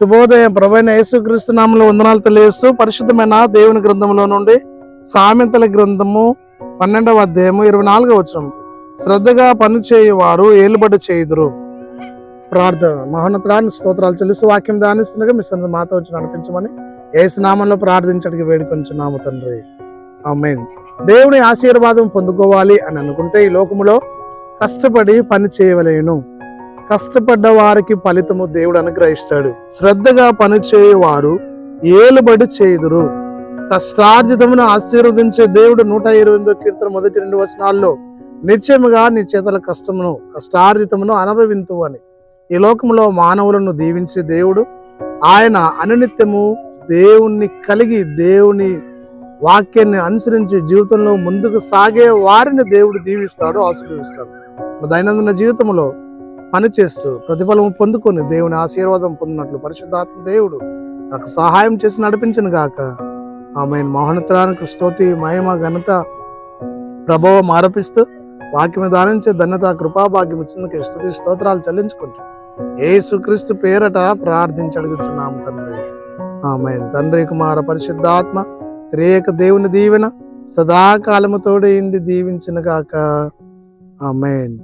శుభోదయం ప్రభైన యేసుక్రీస్తు నామంలో వందనాలు తెలియజేస్తూ పరిశుద్ధమైన దేవుని గ్రంథంలో నుండి సామెతల గ్రంథము పన్నెండవ అధ్యాయము ఇరవై నాలుగవ వచనం. శ్రద్ధగా పనిచేయవారు ఏలుబడి చేయుదురు. ప్రార్థన. మహోన్నతాన్ని స్తోత్రాలు చెల్లిస్తూ వాక్యం దానిస్తుండగా మీ సన్నిధి మాతో వచ్చి నడిపించమని ఏసు నామంలో ప్రార్థించడానికి వేడుకొంచున్నాము తండ్రి. ఆమేన్. దేవుని ఆశీర్వాదం పొందుకోవాలి అని అనుకుంటే ఈ లోకములో కష్టపడి పని చేయవలేను. కష్టపడ్డ వారికి ఫలితము దేవుడు అనుగ్రహిస్తాడు. శ్రద్ధగా పనిచేయవారు ఏలుబడి చేయుదురు. కష్టార్జితమును ఆశీర్వదించే దేవుడు నూట ఇరవై ఎనిమిదో కీర్తన మొదటి రెండు వచనాల్లో నిశ్చయముగా నీ చేతల కష్టమును కష్టార్జితమును అనుభవింతు అని ఈ లోకంలో మానవులను దీవించే దేవుడు ఆయన అనునిత్యము దేవుణ్ణి కలిగి దేవుని వాక్యాన్ని అనుసరించి జీవితంలో ముందుకు సాగే వారిని దేవుడు దీవిస్తాడు ఆశీర్వదిస్తాడు. దైనందిన జీవితంలో పనిచేస్తూ ప్రతిఫలం పొందుకొని దేవుని ఆశీర్వాదం పొందినట్లు పరిశుద్ధాత్మ దేవుడు నాకు సహాయం చేసి నడిపించను గాక. ఆమె మోహనతరానికి స్తోతి మహిమ ఘనత ప్రభావం ఆరోపిస్తూ వాక్యం దానించే ధన్యత కృపాభాగ్యం ఇచ్చినందుకు స్థుతి స్తోత్రాలు చెల్లించుకుంటూ ఏసుక్రీస్తు పేరట ప్రార్థించి అడుగుతున్నాము తండ్రి. ఆమె తండ్రి కుమార పరిశుద్ధాత్మ త్రియేక దేవుని దీవెన సదాకాలముతోడు తోడైంది దీవించిన గాక. ఆమెన్.